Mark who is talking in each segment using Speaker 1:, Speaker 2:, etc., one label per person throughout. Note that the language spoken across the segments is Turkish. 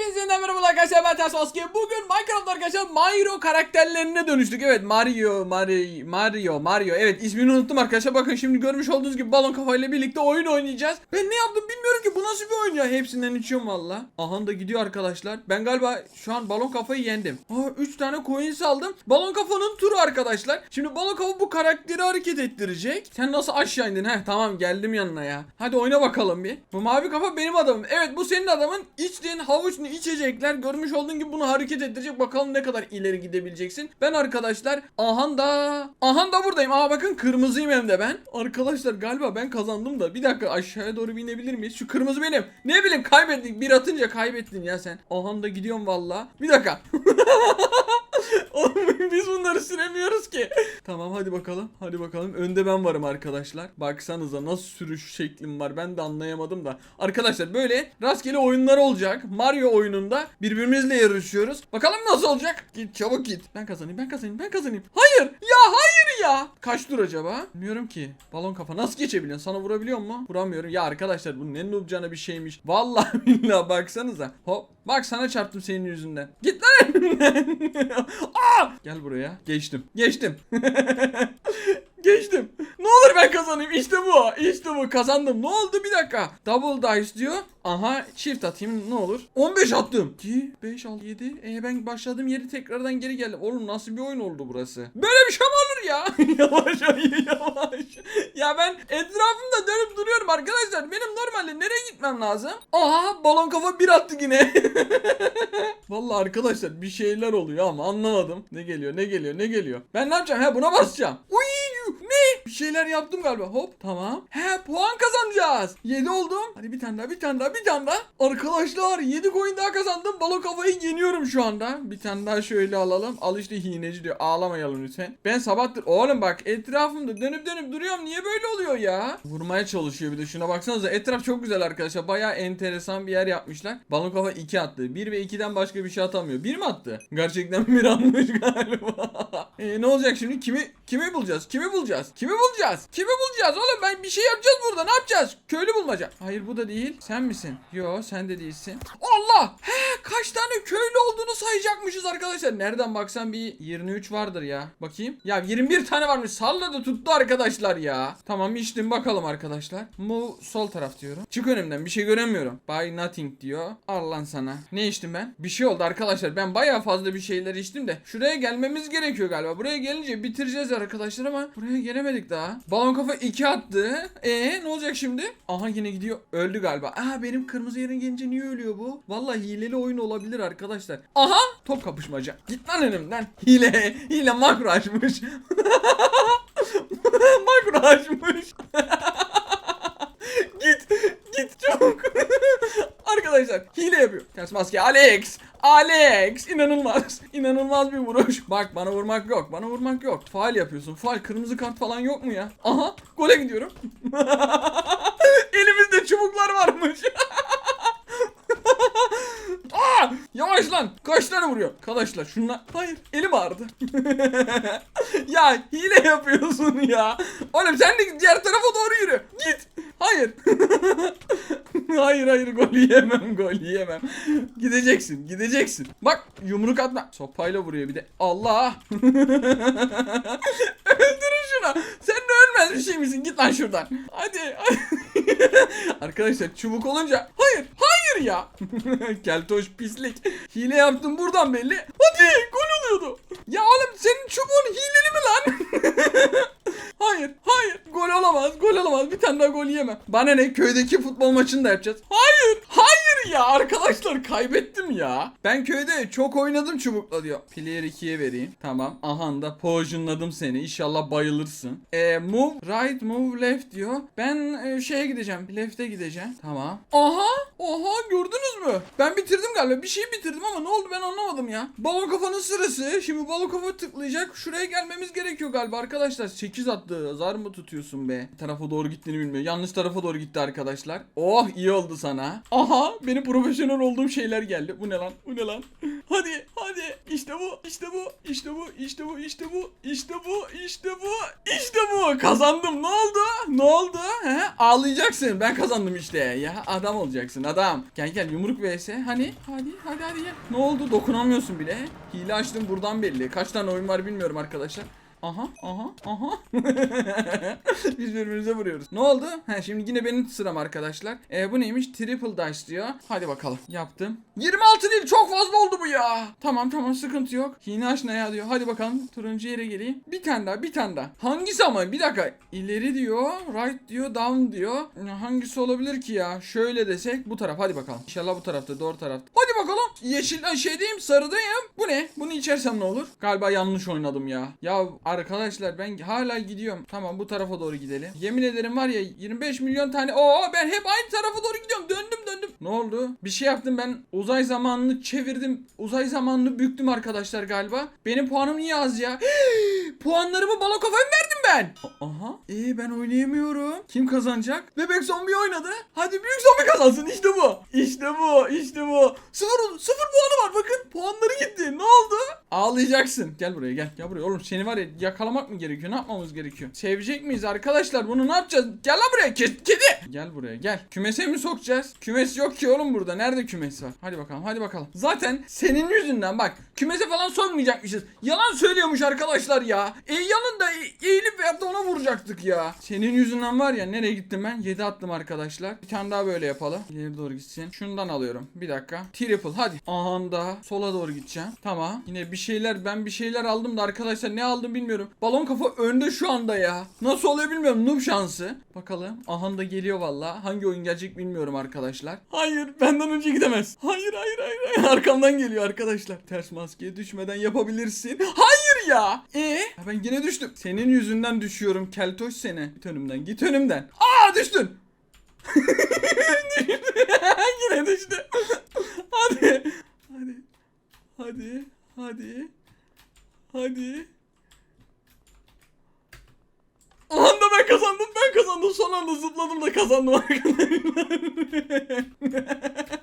Speaker 1: Hepinize yeniden merhaba arkadaşlar ben Ters Maske. Bugün Minecraft arkadaşlar Mario karakterlerine dönüştük. Evet Mario, Mario, Mario, Mario. Evet ismini unuttum arkadaşlar. Bakın şimdi görmüş olduğunuz gibi balon kafayla birlikte oyun oynayacağız. Ben ne yaptım bilmiyorum ki bu nasıl bir oyun ya. Hepsinden içiyorum valla. Aha da gidiyor arkadaşlar. Ben galiba şu an balon kafayı yendim. Aa 3 tane coins aldım. Balon kafanın turu arkadaşlar. Şimdi balon kafa bu karakteri hareket ettirecek. Sen nasıl aşağı indin? Heh tamam geldim yanına ya. Hadi oyna bakalım bir. Bu mavi kafa benim adamım. Evet bu senin adamın. İçtiğin havuçlu içecekler. Görmüş olduğun gibi bunu hareket ettirecek. Bakalım ne kadar ileri gidebileceksin. Ben arkadaşlar ahan da ahan da buradayım. Aa bakın kırmızıyım hem de ben. Arkadaşlar galiba ben kazandım da. Bir dakika aşağıya doğru bir inebilir miyiz? Şu kırmızı benim. Ne bileyim kaybettik. Bir atınca kaybettin ya sen. Ahan da gidiyorum valla. Bir dakika. Oğlum biz bunları süremiyoruz ki. Tamam hadi bakalım. Hadi bakalım. Önde ben varım arkadaşlar. Baksanıza nasıl sürüş şeklim var. Ben de anlayamadım da. Arkadaşlar böyle rastgele oyunlar olacak. Mario oyununda birbirimizle yarışıyoruz. Bakalım nasıl olacak? Git çabuk git. Ben kazanayım ben kazanayım ben kazanayım. Hayır ya hayır ya. Kaç tur acaba? Bilmiyorum ki. Balon kafa nasıl geçebiliyorsun? Sana vurabiliyor mu? Vuramıyorum. Ya arkadaşlar bu ne noobcana bir şeymiş. Vallahi billahi baksanıza. Hop. Bak sana çarptım senin yüzünden. Git lan önümden. Aa! Gel buraya. Geçtim. Geçtim. Geçtim. Ne olur ben kazanayım. İşte bu. İşte bu. Kazandım. Ne oldu? Bir dakika. Double dice diyor. Aha çift atayım ne olur. 15 attım. 2, 5, 6, 7. E ben başladığım yeri tekrardan geri geldim. Oğlum nasıl bir oyun oldu burası? Böyle bir şey mi olur ya? yavaş yavaş. Ya ben etrafımda dönüp duruyorum arkadaşlar. Benim normalde nereye gitmem lazım? Aha balon kafa bir attı yine. Vallahi arkadaşlar bir şeyler oluyor ama anlamadım. Ne geliyor ne geliyor ne geliyor. Ben ne yapacağım? He buna basacağım. Uy ne? Bir şeyler yaptım galiba. Hop tamam. He puan kazanacağız. 7 oldum. Hadi bir tane daha bir tane daha bir tane daha. Arkadaşlar 7 coin daha kazandım. Balon kafayı yeniyorum şu anda. Bir tane daha şöyle alalım. Al işte hineci diyor. Ağlamayalım lütfen. Ben sabahtır. Oğlum bak etrafımda dönüp dönüp duruyorum. Niye böyle oluyor ya? Vurmaya çalışıyor bir de şuna baksanıza. Etraf çok güzel arkadaşlar. Baya enteresan bir yer yapmışlar. Balon kafa 2 attı. 1 ve 2'den başka bir şey atamıyor. 1 mi attı? Gerçekten bir atmış galiba. e, ne olacak şimdi? Kimi kimi bulacağız? Kimi bulacağız? Kimi bulacağız? Kimi bulacağız oğlum? Ben bir şey yapacağız burada. Ne yapacağız? Köylü bulmaca. Hayır bu da değil. Sen misin? Yo sen de değilsin. Allah! He kaç tane köylü olduğunu sayacakmışız arkadaşlar. Nereden baksan bir 23 vardır ya. Bakayım. Ya 21 tane varmış. Salladı tuttu arkadaşlar ya. Tamam içtim bakalım arkadaşlar. Move sol taraf diyorum. Çık önümden bir şey göremiyorum. Buy nothing diyor. Al lan sana. Ne içtim ben? Bir şey oldu arkadaşlar. Ben bayağı fazla bir şeyler içtim de. Şuraya gelmemiz gerekiyor galiba. Buraya gelince bitireceğiz arkadaşlar ama buraya gelemedik daha. Balon kafa 2 attı. E ne olacak şimdi? Aha yine gidiyor. Öldü galiba. Aa benim kırmızı yerin gelince niye ölüyor bu? Vallahi hileli oyun olabilir arkadaşlar. Aha top kapışmaca. Git lan önümden. Hile. Hile makro açmış. makro açmış. git. Git çabuk. Arkadaşlar hile yapıyor. Ters maske Alex. Alex inanılmaz. İnanılmaz bir vuruş. Bak bana vurmak yok. Bana vurmak yok. Faal yapıyorsun. Faal kırmızı kart falan yok mu ya? Aha gole gidiyorum. Elimizde çubuklar varmış. Aa! Yavaş lan. Kaç vuruyor? Arkadaşlar şunla... Hayır. Elim ağrıdı. ya hile yapıyorsun ya. Oğlum sen de diğer tarafa doğru yürü. Git. Hayır. hayır hayır gol yiyemem gol yiyemem. Gideceksin gideceksin. Bak yumruk atma. Sopayla vuruyor bir de. Allah. Öldürün şunu. Sen de ölmez bir şey misin? Git lan şuradan. Hadi. Arkadaşlar çubuk olunca. Hayır. Hayır ya. Keltoş pislik. Hile yaptım buradan belli. Hadi gol oluyordu. Ya oğlum senin çubuğun hileli mi lan? hayır. Hayır. Gol olamaz. Gol olamaz. Bir tane daha gol yemem. Bana ne köydeki futbol maçını da yapacağız. Hayır. Hayır ya arkadaşlar kaybettim ya. Ben köyde çok oynadım çubukla diyor. Player 2'ye vereyim. Tamam. Aha da potionladım seni. İnşallah bayılırsın. E, move right move left diyor. Ben e, şeye gideceğim. Left'e gideceğim. Tamam. Aha. Oha gördünüz mü? Ben bitirdim galiba. Bir şey bitirdim ama ne oldu ben anlamadım ya. Balon kafanın sırası. Şimdi balon kafa tıklayacak. Şuraya gelmemiz gerekiyor galiba arkadaşlar. 8 attı. Zar mı tutuyorsun be? Tarafa doğru gittiğini bilmiyor. Yanlış tarafa doğru gitti arkadaşlar. Oh iyi oldu sana. Aha benim profesyonel olduğum şeyler geldi. Bu ne lan? Bu ne lan? Hadi hadi işte bu işte bu işte bu işte bu işte bu işte bu işte bu işte bu kazandım ne oldu? Ne oldu? He? Ağlayacaksın ben kazandım işte ya adam olacaksın adam. Gel gel yumruk vs hani hadi hadi hadi gel. Ne oldu dokunamıyorsun bile. Hile açtım buradan belli. Kaç tane oyun var bilmiyorum arkadaşlar. Aha aha aha. Biz birbirimize vuruyoruz. Ne oldu? Ha şimdi yine benim sıram arkadaşlar. E, bu neymiş? Triple dice diyor. Hadi bakalım. Yaptım. 26 değil çok fazla ya. Tamam tamam sıkıntı yok. Yine aç ne ya diyor. Hadi bakalım turuncu yere geleyim. Bir tane daha bir tane daha. Hangisi ama bir dakika. İleri diyor. Right diyor. Down diyor. Hangisi olabilir ki ya? Şöyle desek bu taraf. Hadi bakalım. İnşallah bu tarafta doğru tarafta. Hadi bakalım. Yeşil şeydeyim sarıdayım. Bu ne? Bunu içersem ne olur? Galiba yanlış oynadım ya. Ya arkadaşlar ben hala gidiyorum. Tamam bu tarafa doğru gidelim. Yemin ederim var ya 25 milyon tane. Oo ben hep aynı tarafa doğru gidiyorum. Döndüm döndüm. Ne oldu? Bir şey yaptım ben. Uzay zamanını çevirdim. Uzay zamanını büktüm arkadaşlar galiba. Benim puanım niye az ya? Puanlarımı bala kafaya mı verdim ben? Aha. İyi ben oynayamıyorum. Kim kazanacak? Bebek zombi oynadı. Hadi büyük zombi kazansın. İşte bu. İşte bu. İşte bu. Sıfır, sıfır puanı var. Bakın puanları gitti. Ne oldu? Ağlayacaksın. Gel buraya gel. Gel buraya. Oğlum seni var ya yakalamak mı gerekiyor? Ne yapmamız gerekiyor? Sevecek miyiz arkadaşlar? Bunu ne yapacağız? Gel lan buraya. Ke- kedi. Gel buraya gel. Kümese mi sokacağız? Kümes yok ki oğlum burada. Nerede kümes var? Hadi bakalım. Hadi bakalım. Zaten senin yüzünden bak. Kümese falan sokmayacakmışız. Yalan söylüyormuş arkadaşlar ya. E yanında e- eğilip veyahut da ona vuracaktık ya. Senin yüzünden var ya nereye gittim ben? 7 attım arkadaşlar. Bir tane daha böyle yapalım. İleri doğru gitsin. Şundan alıyorum. Bir dakika. Triple hadi. Aha da sola doğru gideceğim. Tamam. Yine bir şeyler ben bir şeyler aldım da arkadaşlar ne aldım bilmiyorum. Balon kafa önde şu anda ya. Nasıl oluyor bilmiyorum. Noob şansı. Bakalım. Aha da geliyor valla. Hangi oyun gelecek bilmiyorum arkadaşlar. Hayır benden önce gidemez. Hayır hayır hayır. hayır. Arkamdan geliyor arkadaşlar. Ters maskeye düşmeden yapabilirsin. Hayır ya. E ben yine düştüm. Senin yüzünden düşüyorum. Keltoş seni. Git önümden. Git önümden. Aa düştün. yine düştü. Hadi. Hadi. Hadi. Hadi. Hadi. O anda ben kazandım ben kazandım son anda zıpladım da kazandım arkadaşlar.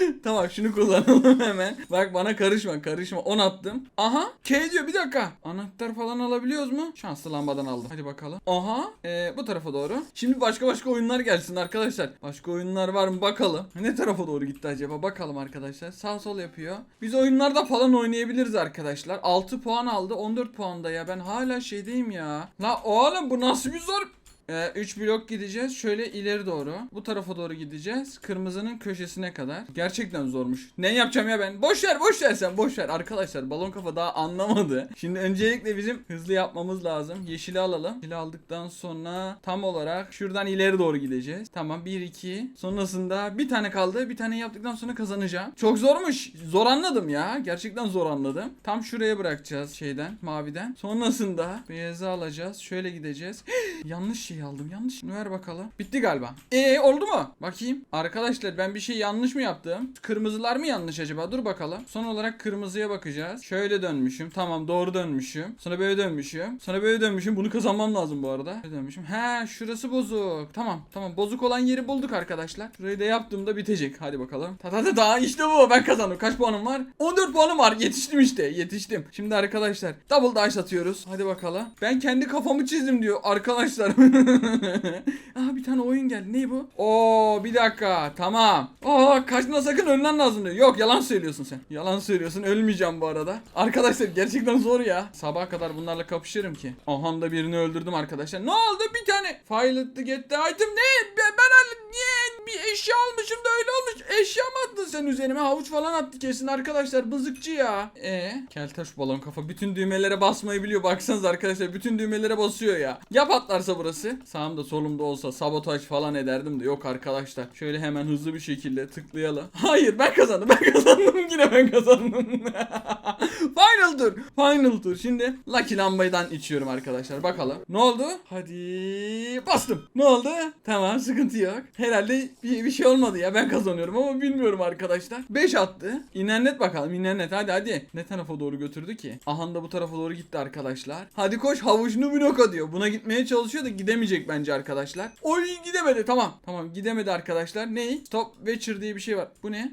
Speaker 1: tamam şunu kullanalım hemen. Bak bana karışma karışma 10 attım. Aha K diyor bir dakika. Anahtar falan alabiliyoruz mu? Şanslı lambadan aldım. Hadi bakalım. Aha ee, bu tarafa doğru. Şimdi başka başka oyunlar gelsin arkadaşlar. Başka oyunlar var mı bakalım. Ne tarafa doğru gitti acaba bakalım arkadaşlar. Sağ sol yapıyor. Biz oyunlarda falan oynayabiliriz arkadaşlar. 6 puan aldı 14 puanda ya. Ben hala şeydeyim ya. La oğlum bu nasıl bir zor 3 blok gideceğiz. Şöyle ileri doğru. Bu tarafa doğru gideceğiz. Kırmızının köşesine kadar. Gerçekten zormuş. Ne yapacağım ya ben? Boş ver boş ver sen boş ver. Arkadaşlar balon kafa daha anlamadı. Şimdi öncelikle bizim hızlı yapmamız lazım. Yeşili alalım. Yeşili aldıktan sonra tam olarak şuradan ileri doğru gideceğiz. Tamam 1 2. Sonrasında bir tane kaldı. Bir tane yaptıktan sonra kazanacağım. Çok zormuş. Zor anladım ya. Gerçekten zor anladım. Tam şuraya bırakacağız şeyden maviden. Sonrasında beyazı alacağız. Şöyle gideceğiz. yanlış şey aldım. Yanlış. Ver bakalım. Bitti galiba. Ee oldu mu? Bakayım. Arkadaşlar ben bir şey yanlış mı yaptım? Kırmızılar mı yanlış acaba? Dur bakalım. Son olarak kırmızıya bakacağız. Şöyle dönmüşüm. Tamam doğru dönmüşüm. Sonra böyle dönmüşüm. Sonra böyle dönmüşüm. Bunu kazanmam lazım bu arada. Böyle dönmüşüm. He şurası bozuk. Tamam tamam. Bozuk olan yeri bulduk arkadaşlar. Şurayı da yaptığımda bitecek. Hadi bakalım. Ta ta ta ta işte bu. Ben kazandım. Kaç puanım var? 14 puanım var. Yetiştim işte. Yetiştim. Şimdi arkadaşlar double dash atıyoruz. Hadi bakalım. Ben kendi kafamı çizdim diyor arkadaşlar. Aha bir tane oyun geldi. Ne bu? Oo bir dakika. Tamam. Oo kaçma sakın ölmen lazım diyor. Yok yalan söylüyorsun sen. Yalan söylüyorsun. Ölmeyeceğim bu arada. Arkadaşlar gerçekten zor ya. Sabaha kadar bunlarla kapışırım ki. Aha da birini öldürdüm arkadaşlar. Ne oldu? Bir tane. Pilot to get the. Ne? Ben, ben niye bir eşya almışım da öyle olmuş. Eşya mı attın sen üzerime? Havuç falan attı kesin arkadaşlar. Bızıkçı ya. E Keltaş balon kafa. Bütün düğmelere basmayı biliyor. Baksanıza arkadaşlar. Bütün düğmelere basıyor ya. Ya patlarsa burası? Sağımda solumda olsa sabotaj falan ederdim de yok arkadaşlar. Şöyle hemen hızlı bir şekilde tıklayalım. Hayır ben kazandım. Ben kazandım. Yine ben kazandım. Final tur. Final tur. Şimdi Lucky lambaydan içiyorum arkadaşlar. Bakalım. Ne oldu? Hadi bastım. Ne oldu? Tamam sıkıntı yok. Herhalde bir, bir şey olmadı ya. Ben kazanıyorum ama bilmiyorum arkadaşlar. 5 attı. İnternet bakalım. İnternet hadi hadi. Ne tarafa doğru götürdü ki? Ahan da bu tarafa doğru gitti arkadaşlar. Hadi koş havuçlu bloka diyor. Buna gitmeye çalışıyor da gidemeyecek bence arkadaşlar. Oy gidemedi tamam. Tamam gidemedi arkadaşlar. Ney? Stop Watcher diye bir şey var. Bu ne?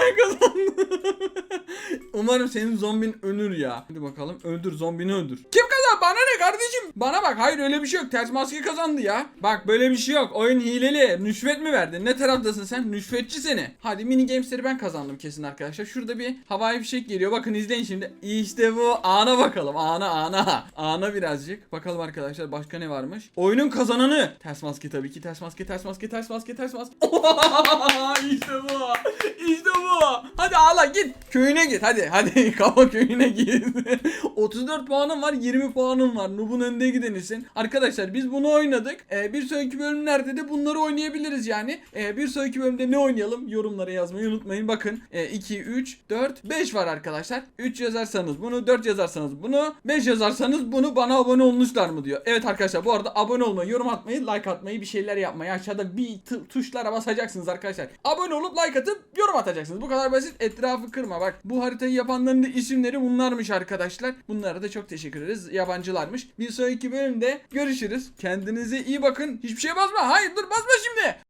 Speaker 1: ben kazandım. Umarım senin zombin ölür ya. Hadi bakalım öldür zombini öldür. Kim kazandı? Bana ne kardeşim? Bana bak hayır öyle bir şey yok. Ters maske kazandı ya. Bak böyle bir şey yok. Oyun hileli. Nüşvet mi verdin? Ne taraftasın sen? Nüşvetçi seni. Hadi mini gamesleri ben kazandım kesin arkadaşlar. Şurada bir havai fişek geliyor. Bakın izleyin şimdi. İşte bu. Ana bakalım. Ana ana. Ana birazcık. Bakalım arkadaşlar başka ne varmış? Oyunun kazananı. Ters maske tabii ki. Ters maske, ters maske, ters maske, ters maske. işte bu. İşte bu. Hadi ağla git. Köyüne git. Hadi hadi. Kava köyüne git. 34 puanım var. 20 puanım var. Nub'un önde gidenisin. Arkadaşlar biz bunu oynadık. Ee, bir sonraki bölümlerde de bunları oynayabiliriz yani. Ee, bir sonraki bölümde ne oynayalım? Yorumlara yazmayı unutmayın. Bakın e, 2, 3, 4, 5 var arkadaşlar. 3 yazarsanız bunu, 4 yazarsanız bunu, 5 yazarsanız bunu bana abone olmuşlar mı diyor. Evet arkadaşlar bu arada abone olmayı, yorum atmayı, like atmayı, bir şeyler yapmayı aşağıda bir tuşlara basacaksınız arkadaşlar. Abone olup like atıp yorum atacaksınız. Bu kadar basit. Etrafı kırma bak. Bu haritayı yapanların da isimleri bunlarmış arkadaşlar. Bunlara da çok teşekkür ederiz. Yabancılarmış. Bir sonraki bölümde görüşürüz. Kendinize iyi bakın. Hiçbir şey basma. Hayır dur basma şimdi.